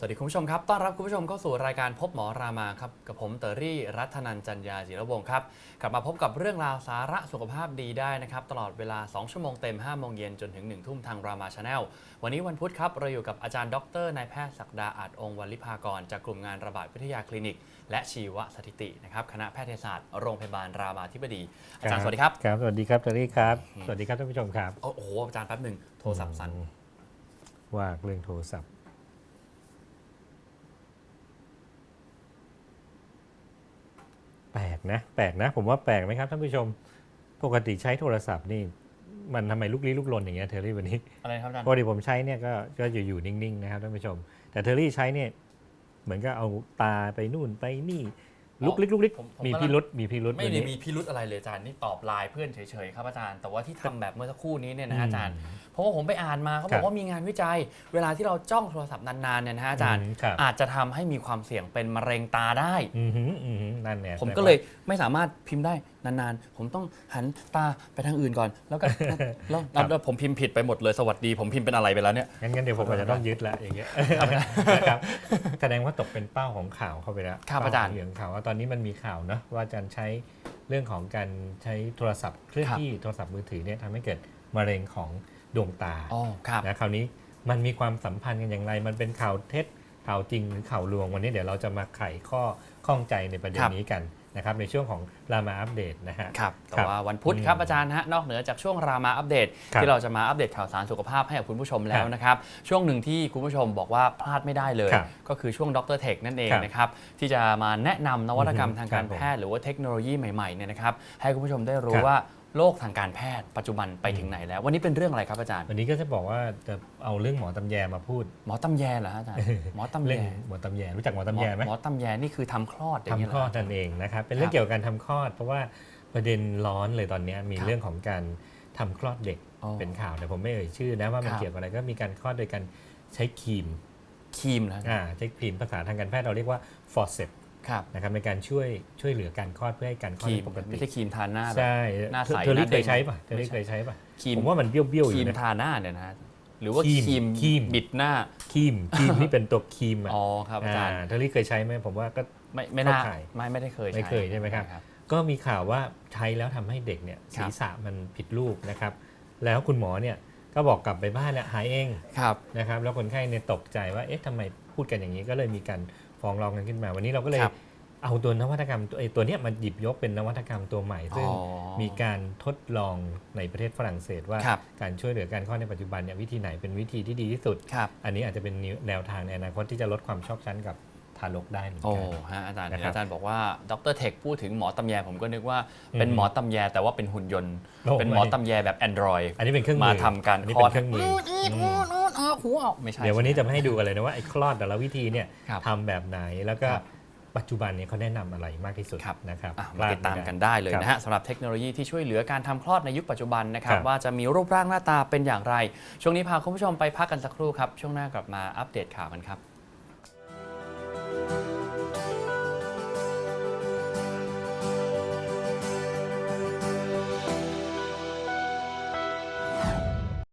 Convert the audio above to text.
สวัสดีคุณผู้ชมครับ ต้อนรับคุณผู้ชมเข้าสู่รายการพบหมอรามาครับ กับผมเตอรี่รัตนันจันยาจิรวงศ์ครับ กลับมาพบกับเรื่องราวสาระสุขภาพดีได้นะครับ ตลอดเวลา 2 ชั่วโมงเต็ม 5 โมงเย็นจนถึง 1 ทุ่มทางรามาชาแนล วันนี้วันพุธครับ เราอยู่กับอาจารย์ดรนายแพทย์ศักดาอาจองค์วันลิภากร จากกลุ่มงานระบาดวิทยาคลินิก และชีวสถิตินะครับ คณะแพทยศาสตร์โรงพยาบาลรามาธิบดี อาจารย์สวัสดีครับ ครับ สวัสดีครับเจอรี่ครับ สวัสดีครับท่านผู้ชมครับ โอ้โห อาจารย์แป๊บหนึ่ง โทรศัพท์สั่นว่าเรื่องโทรศัพท์ แปล กนะแปลกนะผมว่าแปลกไหมครับท่านผู้ชมปกติใช้โทรศัพท์นี่มันทำไมลุกลี้ลุกลนอย่างเงี้ยเทอรี่วันนี้อะไรครับอาจารย์ปกติผมใช้เนี่ยก็ก็อยู่อยู่นิ่งๆนะครับท่านผู้ชม แต่เทอรี่ใช้เนี่ยเหมือนก็เอาตาไปนู่นไปนี่ลุกลิกลุกลิกผมผมมีกำลังพิรุษมีพิรุษไม่วันได้นี้มีพิรุธอะไรเลยอาจารย์นี่ตอบไลน์เพื่อนเฉยๆครับอาจารย์ แต่ว่าที่ทำแบบเมื่อสักครู่นี้เนี่ยนะฮะอาจารย์เพ ราะว่าผมไปอ่านมาเขาบครัอกบว่ามีงานวิจัย เวลาที่เราจ้องโทรศัพท์นานๆเนี่ยนะฮะอาจารย์มครับอาจจะทำให้มีความเสี่ยงเป็นมะเร็งตาได้อือหืออือหือนั่นเนี่ยผมก็เลยไม่สามารถพิมพ์ได้นานๆ ผมต้องหันตาไปทางอื่นก่อน แล้วก็แล้วแล้วแล้วผมพิมพ์ผิดไปหมดเลยสวัสดี ผมพิมพ์เป็นอะไรไปแล้วเนี่ยงั้นงั้นเดี๋ยวผมอาจจะต้องยึดละอย่างเงี้ยนะครับแสดงว่าตกเป็นเป้าของข่าวเข้าไปแล้วครับอาจารย์เป้ขงเหลืองข่าวว่าตอนนี้มันมีข่าวนะว่าอาจารย์ใช้เรื่องของการใช้โทรศัพท์เคลื่อนครับที่โทรศัพท์มือถือเนี่ยทำให้เกิดมะเร็งของ ดวงตาอ๋อครับนะคราวนี้มันมีความสัมพันธ์กันอย่างไร มันเป็นข่าวเท็จข่าวจริงหรือข่าวลวงวันนี้เดี๋ยวเราจะมาไขข้อข้องใจในประเด็นครับนี้กันนะครับในช่วงของรามาอัปเดตนะฮะครับแต่ครับว่าวันพุธครับอืมอาจารย์ฮะนอกเหนือจากช่วงรามาอัปเดตครับที่เราจะมาอัปเดตข่าวสารสุขภาพให้กับคุณผู้ชมแล้วครับนะครับ ช่วงหนึ่งที่คุณผู้ชมบอกว่าพลาดไม่ได้เลยครับก็คือช่วงดรเทคนั่นเองครับนะครับที่จะมาแนะนำนวัตกรรมอือฮึทางการครับผมแพทย์หรือว่าเทคโนโลยีใหม่ๆเนี่ยนะครับให้คุณผู้ชมได้รู้ครับว่า โลกทางการแพทย์ปัจจุบันไปถึงไหนแล้ว วันนี้เป็นเรื่องอะไรครับอาจารย์ วันนี้ก็จะบอกว่าจะเอาเรื่องหมอตำแยมาพูด หมอตำแยเหรอฮะอาจารย์หมอตำแยเรื่องหมอตำแยรู้จักหมอตำแยไหมหมอตำแยนี่คือทำคลอดอย่างนี้ทำเหครลออดนั่นเองนะครับเป็นเรื่องเกี่ยวกับการทำคลอด เพราะว่าประเด็นร้อนเลยตอนนี้มีครับเรื่องของการทำคลอดเด็กอ๋อเป็นข่าวแต่ผมไม่เอ่ยชื่อนะว่ามันครับเกี่ยวกับอะไรก็มีการคลอดโดยการใช้ครีมครีมเหรอฮะอ่าใช้ครีมภาษาทางการแพทย์เราเรียกว่า forceps ครับ นะครับในการช่วยช่วยเหลือการคลอดเพื่อให้การคคลอดรีมเป็นปกติไม่ใช่ครีมทาหน้าแบบใช่หน้าใสเธอรีหน้าเคเด้ยงใช้ป่ะเธอไม่รีใช่เคยใช้ป่ะครีมผมว่ามันเบี้ยวๆอครียู่มนะทาหน้าเนี่ยนะฮะหรือว่าครีมครีมครีมบิดหน้าครีมครีมนี่เป็นตัวครีมอะอ๋อครับอาจารย์เธอรีเคยใช้ไหมผมว่าก็ไม่ไม่น่าเข้าข่ายไม่ไม่ได้เคยไม่เคยใช่ไหมครับก็มีข่าวว่าใช้แล้วทำให้เด็กเนี่ยครัศีบรษะมันผิดรูปนะครับ แล้วคุณหมอเนี่ยก็บอกกลับไปบ้านเนี่ยหายเองครับนะครับ แล้วคนไข้เนี่ยตกใจว่าเอ๊ะทำไมพูดกันอย่างนี้ก็เลยมีการ ฟ้องร้องกันขึ้นมา วันนี้เราก็เลยครับเอาตัวนวัตกรรมตัวไอ้ตัวเนี้ยมันหยิบยกเป็นนวัตกรรมตัวใหม่ ซึ่งอ๋อมีการทดลองในประเทศฝรั่งเศสว่าครับการช่วยเหลือการคลอดในปัจจุบันเนี่ยวิธีไหนเป็นวิธีที่ดีที่สุดครับอันนี้อาจจะเป็นแนวทางในอนาคตที่จะลดความชอกชั้นกับทารกได้เหมือนโอ้กันฮะอาจารย์นะเห็นครับอาจารย์บอกว่าดรเทคพูดถึงหมอตำแยผมก็นึกว่าเป็นอืมหมอตำแยแต่ว่าเป็นหุ่นยนต์โอ้เป็นหมอไม่ตำแยแบบ Android อันนี้เป็นเครื่องมือมาทำการอันนี้คลอเป็ดนเครื่องมือ อีดอือูมดอูดออกหูออก ไม่ใช่ เดี๋ยววันนี้จะใช่มาให้ดูกันเลยนะว่าไอ้คลอดแต่ละวิธีเนี่ยครับทำแบบไหนแล้วก็ครับ ปัจจุบันเนี่ยเขาแนะนำอะไรมากที่สุดครับนะครับอะพมาลติดตามไกันได้เลยครับ นะฮะสำหรับเทคโนโลยีที่ช่วยเหลือการทำคลอดในยุคปัจจุบันนะครับ ครับ ว่าจะมีรูปร่างหน้าตาเป็นอย่างไร ช่วงนี้พาคุณผู้ชมไปพักกันสักครู่ครับ ช่วงหน้ากลับมาอัปเดตข่าวกันครับ